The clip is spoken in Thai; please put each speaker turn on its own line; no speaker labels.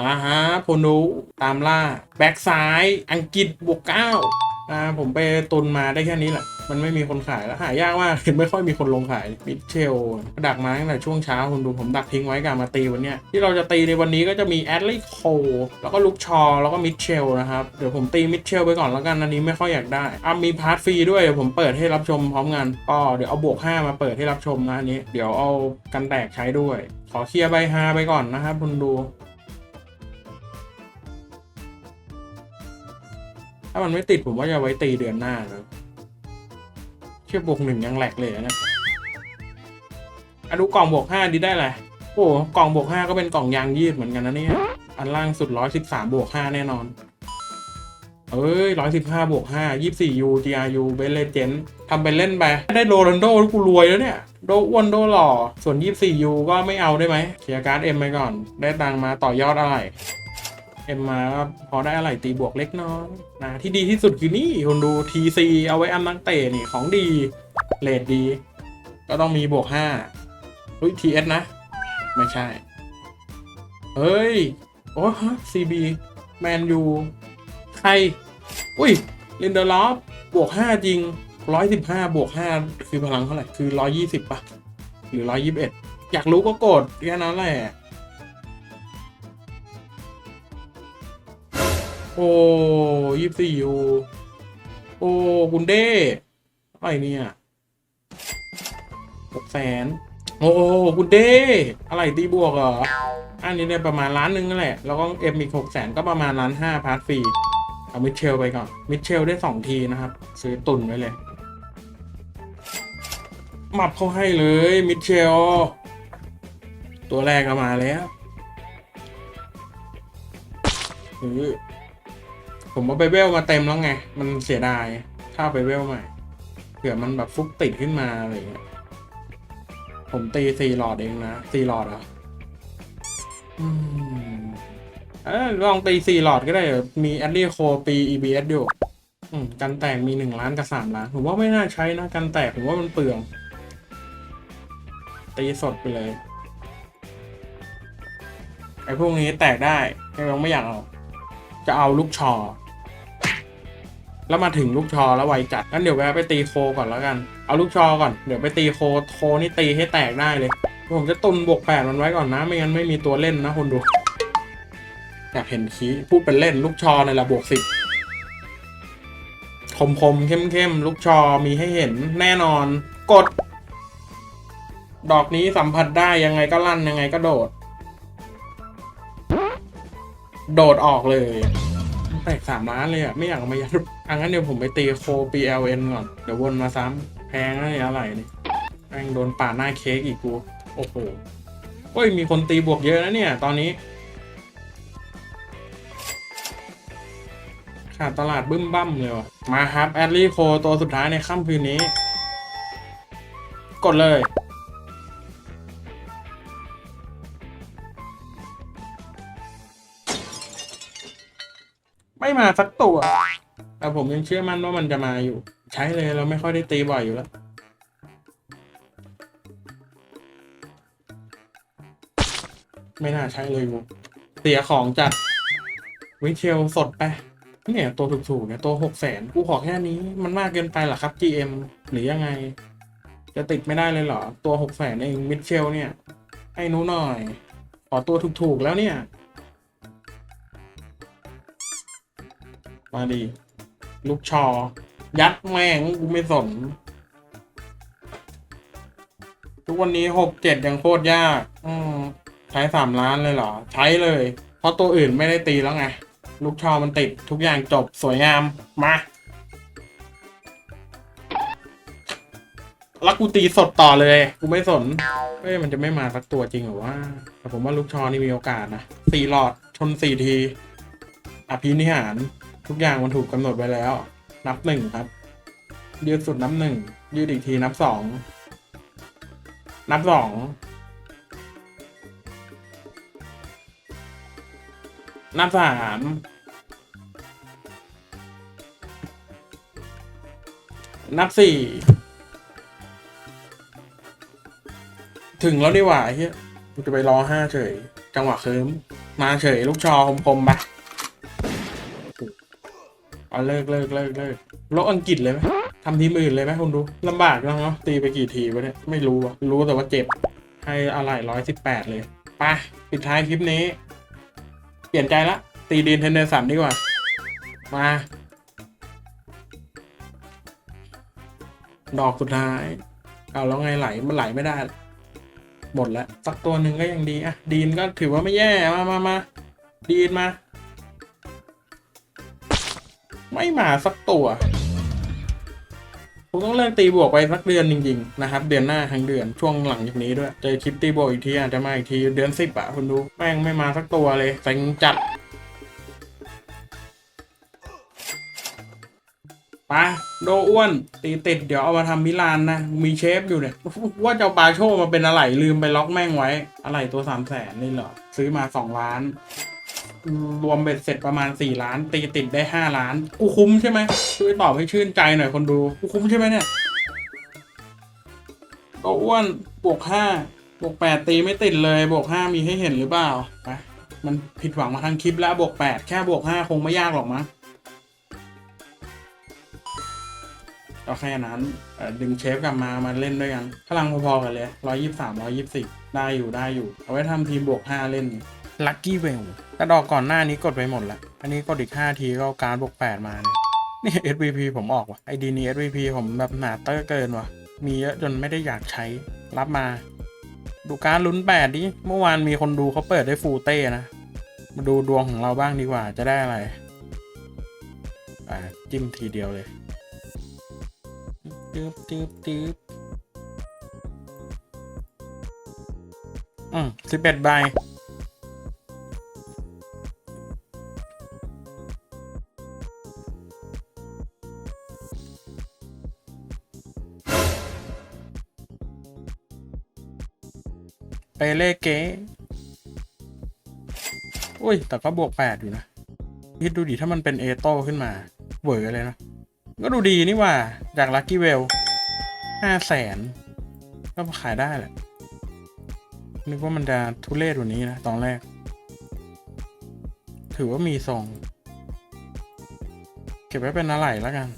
อ่าฮะพนูตามล่า แบ็กซ้าย อังกฤษบวกเก้าอ่าผมไปตุนมาได้แค่นี้แหละ มันไม่มีคนขายแล้ว หายากมากไม่ค่อยมีคนลงขายมิเชลดักมาตั้งแต่ช่วงเช้าคุณดูผมดักทิ้งไว้การมาตีวันเนี้ยที่เราจะตีในวันนี้ก็จะมีแอดลีโคแล้วก็ลุกชอ แล้วก็มิเชลนะครับ เดี๋ยวผมตีมิเชลไปก่อนแล้วกัน อันนี้ไม่ค่อยอยากได้อะมีพาร์ทฟรีด้วยเดี๋ยวผมเปิดให้รับชมพร้อมกันก็เดี๋ยวเอาบวก 5 มาเปิดให้รับชมนะอันนี้ เดี๋ยวเอากันแตกใช้ด้วย ขอเคลียร์ใบฮาไปก่อนนะครับคุณดูามันไม่ติดผมว่าจะไว้ตีเดือนหน้านะเชื่อบวกหนึ่งยังแหลกเลยนะอะดูกล่องบวกห้าดีได้แหละโอ้กล่องบวกห้าก็เป็นกล่องยางยืดเหมือนกันนะเนี่ยอันล่างสุดร้อยสิบสามบวกห้าแน่นอน เอ้ยร้อยสิบห้าบวกห้ายี่สี่ยู GRU เบลเลเจนทำเป็นเล่นไปได้โรนัลโดกูรวยแล้วเนี่ย โดอ้วนโดหล่อ ส่วนยี่สี่ยูก็ไม่เอาได้ไหมเคลียการ์ดเอ็มไปก่อน ได้ตังมาต่อยอดอะไร เอ็มมาพอได้อะไรตีบวกเล็กน้อยนะที่ดีที่สุดคือนี่คุณดู TC เอาไว้อันนักเตะนี่ของดีเลดดี ก็ต้องมีบวกห้าเฮ้ย TS นะ ไม่ใช่ เฮ้ย โอ้ฮะ CB แมนยูใคร อุ้ยลินเดอร์ลอฟบวกห้าจริงร้อยสิบห้าบวกห้าคือพลังเท่าไหร่ คือร้อยยี่สิบป่ะ หรือร้อยยี่สิบเอ็ดอยากรู้ก็กดแค่นั้นแหละ โอ้ยี่สี่ยูโอ้คุณเด้อะไรเนี่ยหกแสนโอ้คุณเด้อะไรตีบวกเหรอ อันนี้เนี่ยประมาณล้านหนึงนั่นแหละ แล้วก็เอ็มอีกหกแสนก็ประมาณล้านห้าพาร์ทฟรีเอามิเชลไปก่อน มิเชลได้สองทีนะครับ ซื้อตุนไว้เลย มับเขาให้เลย มิเชล ตัวแรกก็มาแล้ว อือ ผมเอาไปเวลมาเต็มแล้วไง มันเสียดาย ถ้าไปเวลใหม่เผื่อมันแบบฟุกติดขึ้นมาอะไรเงี้ย ผมตีสี่หลอดเองนะสี่หลอดเหรอะอืมเออลองตีสี่หลอดก็ได้เดี๋ยวมีแอดดี้โคปี EBS อสอยู่อืมกันแตกมีหนึ่งล้านกับสามล้าน ผมว่าไม่น่าใช้นะ กันแตกผมว่ามันเปลือง ตีสดไปเลย ไอ้พวกนี้แตกได้ยังไม่อยากเอา จะเอาลูกชอ แล้วมาถึงลูกชอแล้วไวจัดงั้นเดี๋ยวแวะไปตีโคก่อนแล้วกัน เอาลูกชอก่อน เดี๋ยวไปตีโค โคนี่ตีให้แตกได้เลย ผมจะตุนบวกแปดมันไว้ก่อนนะ ไม่งั้นไม่มีตัวเล่นนะคนดู อยากเห็นคีพูดเป็นเล่นลูกชอในระบวกสิบคมคมๆเข้มเข้มๆลูกชอมีให้เห็นแน่นอน กด ดอกนี้สัมผัสได้ยังไงก็ลั่นยังไงก็โดด โดดออกเลย แตกสามล้านเลยอะ ไม่อยากเอามายัดอังั้นเดี๋ยวผมไปตีโค PLN ก่อน เดี๋ยววนมาซ้ำแพงอะไรอะไรนี่แม่งโดนป่าดหน้าเค้กอีกกู โอ้โหโอ้ย มีคนตีบวกเยอะนะเนี่ย ตอนนี้ ขาดตลาดบึ้มบั้มเลยวะมาครับ แอดลี่โคตัวสุดท้ายในค่ำคืนนี้ กดเลย ไม่มาสักตัว แต่ผมยังเชื่อมั่นว่ามันจะมาอยู่ ใช้เลยเราไม่ค่อยได้ตีบ่อยอยู่แล้ว ไม่น่าใช้เลยกูเสียของจัดวิเชลสดไปเนี่ยตัวถูกๆเนี่ยตัวหกแสนกูขอแค่นี้มันมากเกินไปหรอครับ GM หรือยังไง จะติดไม่ได้เลยเหรอ ตัวหกแสนเองมิเชลเนี่ย ให้หนู้หน่อย ขอตัวถูกๆแล้วเนี่ย มาดี ลูกชอ ยัดแม่งกูไม่สน ทุกวันนี้หกเจ็ดยังโคตรยาก อืมใช้สามล้านเลยเหรอ ใช้เลย เพราะตัวอื่นไม่ได้ตีแล้วไง ลูกชอมันติดทุกอย่างจบสวยงาม มาแล้วกูตีสดต่อเลย กูไม่สนเฮ้ยมันจะไม่มาสักตัวจริงเหรอวะแต่ผมว่าลูกชอนี่มีโอกาสนะสี่หลอดชนสี่ที อภินิหาร ทุกอย่างมันถูกกำหนดไว้แล้ว นับหนึ่งครับ ยืดสุดนับหนึ่งยืดอีกทีนับสองนับสองนับสามนับสี่ถึงแล้วดีกว่าเฮียจะไปรอห้าเฉย จังหวะเคิมมาเฉย ลูกชอคมๆไป เอาเลิกเลิกเลิกเลิกโลกอังกฤษเลยไหมทำทีมอื่นเลยไหมคุณดูลำบากจังเนาะตีไปกี่ทีวะเนี่ยไม่รู้อะรู้แต่ว่าเจ็บ ให้อะไรร้อยสิบแปดเลยไปปิดท้ายคลิปนี้ เปลี่ยนใจละ ตีดีนเทนเดอร์สันดีกว่า มา ดอกสุดท้าย เอาแล้วไงไหลมันไหลไม่ได้ หมดแล้ว สักตัวหนึ่งก็ยังดีอะดีนก็ถือว่าไม่แย่มามามาดีนมา ไม่มาสักตัวผมต้องเลิกตีบวกไปสักเดือนจริงๆนะครับ เดือนหน้าทั้งเดือนช่วงหลังจากนี้ด้วยเจอคลิปตีบวกอีกทีอาจจะมาอีกทีเดือนสิบอะคุณดูแม่งไม่มาสักตัวเลยเซ็งจัดไปโดอ้วน ตีติดเดี๋ยวเอามาทำมิลานนะ มีเชฟอยู่เนี่ย ว่าจะเอาปลาโชมาเป็นอะไรลืมไปล็อกแม่งไว้ อะไรตัวสามแสนนี่เหรอ ซื้อมาสองล้าน รวมเบ็ดเสร็จประมาณสี่ล้าน ตีติดได้ห้าล้าน กูคุ้มใช่ไหมช่วยตอบให้ชื่นใจหน่อยคนดู กูคุ้มใช่ไหมเนี่ยโตอ้วนบวกห้าบวกแปดตีไม่ติดเลยบวกห้ามีให้เห็นหรือเปล่าไปมันผิดหวังมาทั้งคลิปแล้วบวกแปดแค่บวกห้าคงไม่ยากหรอกมั้งก็แค่นั้นดึงเชฟกลับมามาเล่นด้วยกันพลังพอๆกันเลยร้อยยี่สามร้อยยี่สิบได้อยู่ได้อยู่ เอาไว้ทำทีมบวกห้าเล่น ลัคกี้เวลแต่ดอกก่อนหน้านี้กดไปหมดแล้วอันนี้กดอีกห้าทีก็การบวกแปดมาเนี่ยนี่ SVP ผมออกว่ะไอดีนี้ SVP ผมแบบหนาเตอร์เกินว่ะ มีเยอะจนไม่ได้อยากใช้รับมา ดูการลุ้นแปดดิเมื่อวานมีคนดูเขาเปิดได้ฟูเต้นะ มาดูดวงของเราบ้างดีกว่าจะได้อะไร อ่า จิ้มทีเดียวเลยตึ๊บตึ๊บตึ๊บอืมสิบเอ็ดใบ ไปเล่เก๋อุ้ย แต่ก็บวกแปดอยู่นะ คิดดูดิถ้ามันเป็นเอโต้ขึ้นมาเวอร์เลยนะ ก็ดูดีนี่ว่า จากลัคกี้เวลห้าแสนก็ขายได้แหละ นึกว่ามันจะทุเรศกว่านี้นะ ตอนแรก ถือว่ามีทรง เก็บไว้เป็นอะไรแล้วกัน